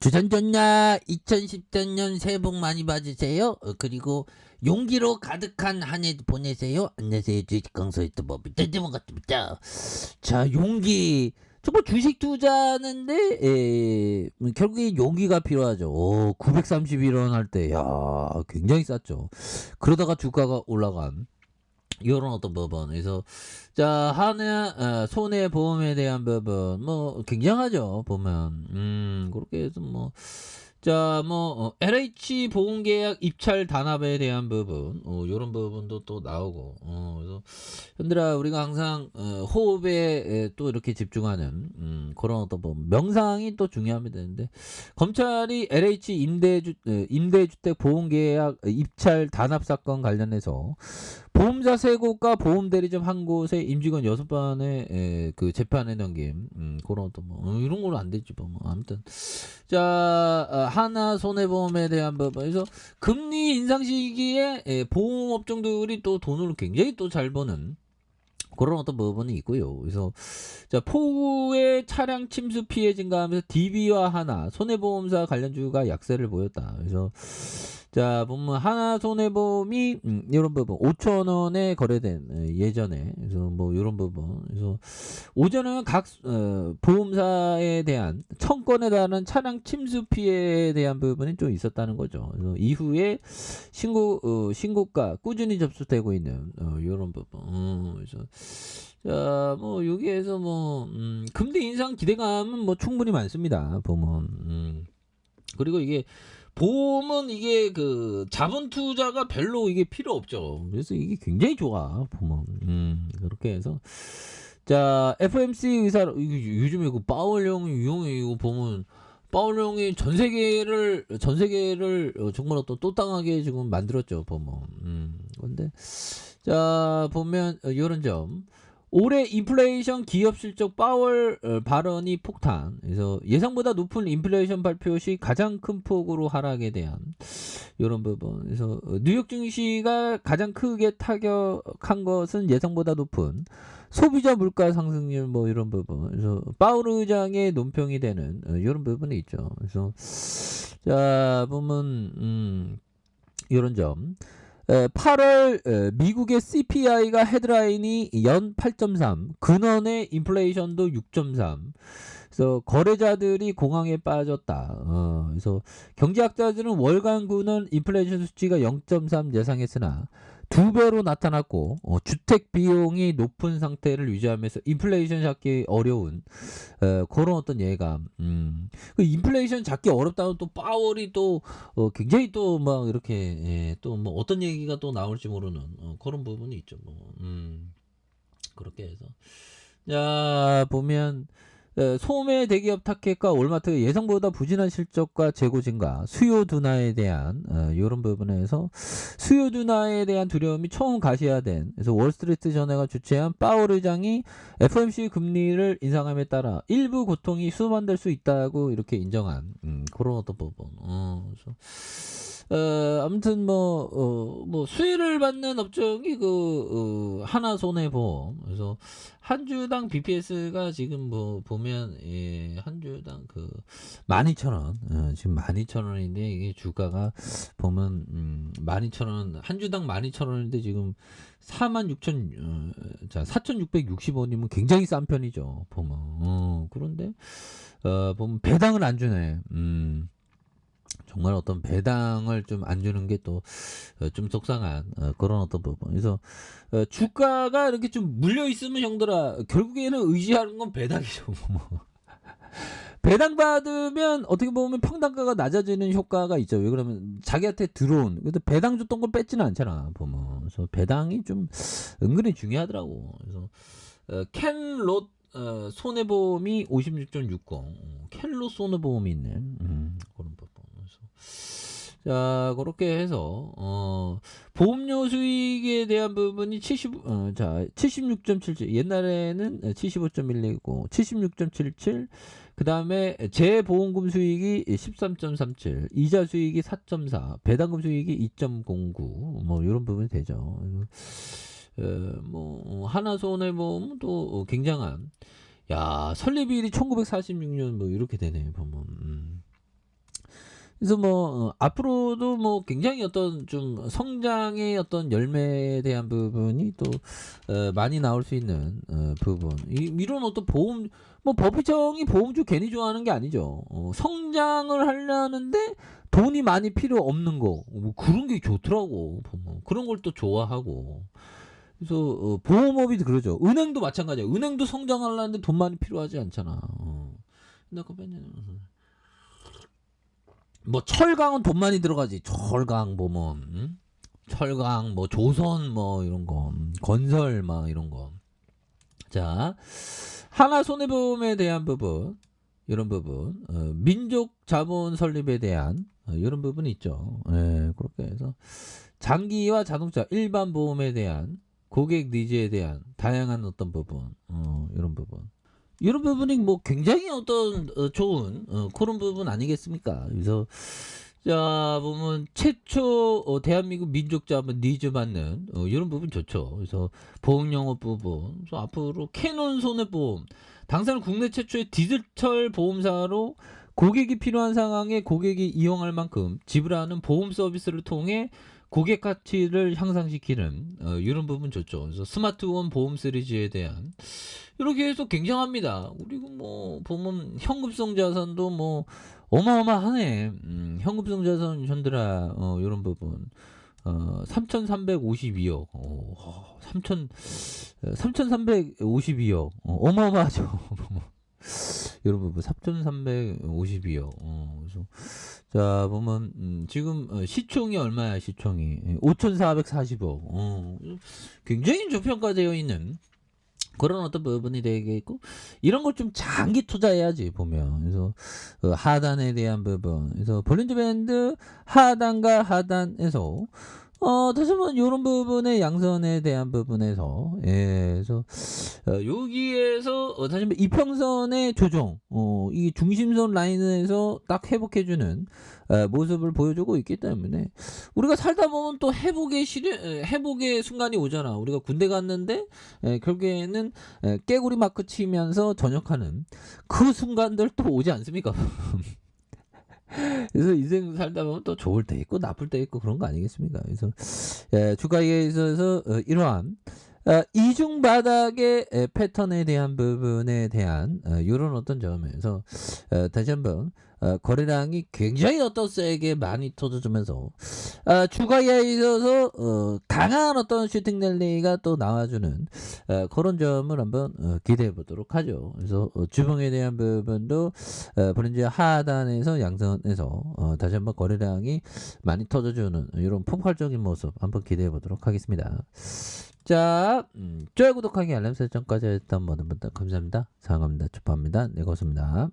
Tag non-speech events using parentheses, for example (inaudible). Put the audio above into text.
주전전야 2014년 새해 복 많이 받으세요. 어, 그리고 용기로 가득한 한 해 보내세요. 안녕하세요. 주식 강사의 또법이 뜬금한 같습니다. 자, 용기. 저뭐 주식 투자하는데 에, 음, 결국에 용기가 필요하죠. 오, 931원 할 때, 야, 굉장히 쌌죠. 그러다가 주가가 올라간 이런 어떤 부분. 그래서 자 하나 어, 손해 보험에 대한 부분 뭐 굉장하죠 보면. 음 그렇게 해서 뭐. 자, 뭐, 어, LH 보험 계약 입찰 단합에 대한 부분, 어, 요런 부분도 또 나오고, 어, 그래서, 현들아, 우리가 항상, 어, 호흡에 에, 또 이렇게 집중하는, 음, 그런 어떤 뭐, 명상이 또 중요합니다. 근데, 검찰이 LH 임대주, 에, 임대주택 보험 계약 입찰 단합 사건 관련해서, 보험자 세 곳과 보험대리점 한 곳에 임직원 여섯 번의 에, 그 재판에 넘김 음, 그런 어떤 뭐 어, 이런 걸로 안 되지 뭐, 뭐 아무튼 자 어, 하나 손해보험에 대한 그래서 금리 인상 시기에 에, 보험 업종들이 또 돈을 굉장히 또 잘 버는 그런 어떤 부분이 있고요. 그래서 자 폭우의 차량 침수 피해 증가하면서 DB와 하나 손해보험사 관련주가 약세를 보였다. 그래서 자 보면 하나 손해보험이 음, 이런 부분 5천 원에 거래된 에, 예전에 그래서 뭐 이런 부분 그래서 오전에는 각 어, 보험사에 대한 천 건에 달하는 차량 침수 피해에 대한 부분이 좀 있었다는 거죠. 그래서 이후에 신고 어, 신고가 꾸준히 접수되고 있는 어, 이런 부분. 어, 그래서 자, 뭐 여기에서 뭐 음, 금리 인상 기대감은 뭐 충분히 많습니다. 보면 음. 그리고 이게 보험은 이게 그 자본 투자가 별로 이게 필요 없죠. 그래서 이게 굉장히 좋아 보면 음, 그렇게 해서. 자 FMC 의사 요즘에 그 파월형 유형이 이거 보면 파월형이 전 세계를 전 세계를 어, 정말 어떤 또땅하게 지금 만들었죠 보면 음 근데 자 보면 어, 이런 점 올해 인플레이션 기업 실적 파월 어, 발언이 폭탄. 그래서 예상보다 높은 인플레이션 발표 시 가장 큰 폭으로 하락에 대한 이런 부분. 그래서 어, 뉴욕 증시가 가장 크게 타격한 것은 예상보다 높은 소비자 물가 상승률 뭐 이런 부분. 그래서 파월 의장의 논평이 되는 어, 이런 부분이 있죠. 그래서 자 보면 음 이런 점. 에, 8월 에, 미국의 CPI가 헤드라인이 연 8.3, 근원의 인플레이션도 6.3. 그래서 거래자들이 공황에 빠졌다. 어, 그래서 경제학자들은 월간 근원 인플레이션 수치가 0.3 예상했으나 두 배로 나타났고 어, 주택 비용이 높은 상태를 유지하면서 인플레이션 잡기 어려운 에, 그런 어떤 예감. 음. 그 인플레이션 잡기 어렵다면 또 파월이 또 어, 굉장히 또 막 이렇게 예, 또뭐 어떤 얘기가 또 나올지 모르는 어, 그런 부분이 있죠. 뭐 음. 그렇게 해서 자 보면 에, 소매 대기업 타켓과 올마트 예상보다 부진한 실적과 재고 증가, 수요 둔화에 대한 어, 이런 부분에서 수요 둔화에 대한 두려움이 처음 가시화된 그래서 월스트리트 전회가 주최한 파월 의장이 FOMC 금리를 인상함에 따라 일부 고통이 수반될 수 있다고 이렇게 인정한 음, 그런 어떤 부분. 어, 그래서 어, 아무튼 뭐, 어, 뭐, 수혜를 받는 업종이 그, 어, 하나 손해보험. 그래서, 한 주당 BPS가 지금 뭐, 보면, 예, 한 주당 그, 12,000원. 어, 지금 12,000원인데, 이게 주가가 보면, 음, 12,000원, 한 주당 12,000원인데, 지금 46,000, 어, 자, 4,660원이면 굉장히 싼 편이죠. 보면. 어, 그런데, 어, 보면 배당을 안 주네. 음. 정말 어떤 배당을 좀 안 주는 게 또 좀 속상한 어, 그런 어떤 부분. 그래서 어, 주가가 이렇게 좀 물려 있으면 형들아 결국에는 의지하는 건 배당이죠. 뭐. (laughs) 배당 받으면 어떻게 보면 평단가가 낮아지는 효과가 있죠. 왜 그러면 자기한테 들어온 근데 배당 줬던 걸 뺏지는 않잖아. 보면 그래서 배당이 좀 은근히 중요하더라고. 그래서 어, 캔롯 어, 손해보험이 56.60 어, 캔롯 손해보험이 있네. 음, 그런. 그래서 자 그렇게 해서 어 보험료 수익에 대한 부분이 70 어, 자 76.77 옛날에는 75.1이고 76.77 그 다음에 재보험금 수익이 13.37 이자 수익이 4.4 배당금 수익이 2.09뭐 이런 부분이 되죠. 어, 뭐 하나 손해보험도 굉장한. 야 설립일이 1946년 뭐 이렇게 되네 보면. 음. 그래서 뭐 어, 앞으로도 뭐 굉장히 어떤 좀 성장의 어떤 열매에 대한 부분이 또 어, 많이 나올 수 있는 어, 부분. 이, 이런 어떤 보험 뭐 법의청이 보험주 괜히 좋아하는 게 아니죠. 어, 성장을 하려는데 돈이 많이 필요 없는 거. 뭐 그런 게 좋더라고. 그런 걸 또 좋아하고. 그래서 어, 보험업이 그러죠. 은행도 마찬가지야. 은행도 성장하려는데 돈 많이 필요하지 않잖아. 어. 아까 뺐냐. 뭐 철강은 돈 많이 들어가지. 철강 보면 음? 철강 뭐 조선 뭐 이런 거 음, 건설 막 이런 거. 자 하나 손해보험에 대한 부분 이런 부분 어, 민족 자본 설립에 대한 어, 이런 부분이 있죠. 예, 그렇게 해서 장기와 자동차 일반 보험에 대한 고객 니즈에 대한 다양한 어떤 부분 어, 이런 부분 이런 부분이 뭐 굉장히 어떤 어, 좋은 어, 그런 부분 아니겠습니까? 그래서 자 보면 최초 어, 대한민국 민족자 한번 니즈 받는 어, 이런 부분 좋죠. 그래서 보험 영업 부분 그래서 앞으로 캐논 손해보험 당사는 국내 최초의 디지털 보험사로 고객이 필요한 상황에 고객이 이용할 만큼 지불하는 보험 서비스를 통해 고객 가치를 향상시키는 어, 이런 부분 좋죠. 그래서 스마트원 보험 시리즈에 대한 이렇게 해서 굉장합니다. 그리고 뭐 보면 현금성 자산도 뭐 어마어마하네. 음, 현금성 자산 현들아 어, 이런 부분. 어, 3,352억. 어, 3,000 3,352억. 어, 어마어마하죠. (laughs) 이런 부분 3,352억. 어, 그래서 자 보면 음, 지금 어, 시총이 얼마야 시총이? 5,440억. 어, 굉장히 저평가되어 있는 그런 어떤 부분이 되겠고 이런 걸 좀 장기 투자해야지 보면. 그래서 어, 하단에 대한 부분. 그래서 볼린저 밴드 하단과 하단에서 어 다시 한번 이런 부분의 양선에 대한 부분에서 예 그래서 어, 여기에서 어, 다시 한번 이평선의 조정 어 이 중심선 라인에서 딱 회복해주는 어, 모습을 보여주고 있기 때문에 우리가 살다 보면 또 회복의 에, 회복의 순간이 오잖아 우리가 군대 갔는데 에, 결국에는 에, 깨구리 마크 치면서 전역하는 그 순간들 또 오지 않습니까? (laughs) (laughs) 그래서 인생 살다 보면 또 좋을 때 있고 나쁠 때 있고 그런 거 아니겠습니까? 그래서 예, 주가에 있어서 어, 이러한 어, 이중 바닥의 에, 패턴에 대한 부분에 대한 어, 이런 어떤 점에서 어, 다시 한번 어, 거래량이 굉장히 어떤 세게 많이 터져주면서 어, 주가에 있어서 어, 강한 어떤 슈팅 랠리가 또 나와주는 어, 그런 점을 한번 어, 기대해 보도록 하죠. 그래서 어, 주봉에 대한 부분도 어, 브랜드 하단에서 양선에서 어, 다시 한번 거래량이 많이 터져주는 이런 폭발적인 모습 한번 기대해 보도록 하겠습니다. 자, 음, 좋아요, 구독하기, 알람 설정까지 했던 모든 분들 감사합니다. 사랑합니다. 축하합니다. 네, 고맙습니다.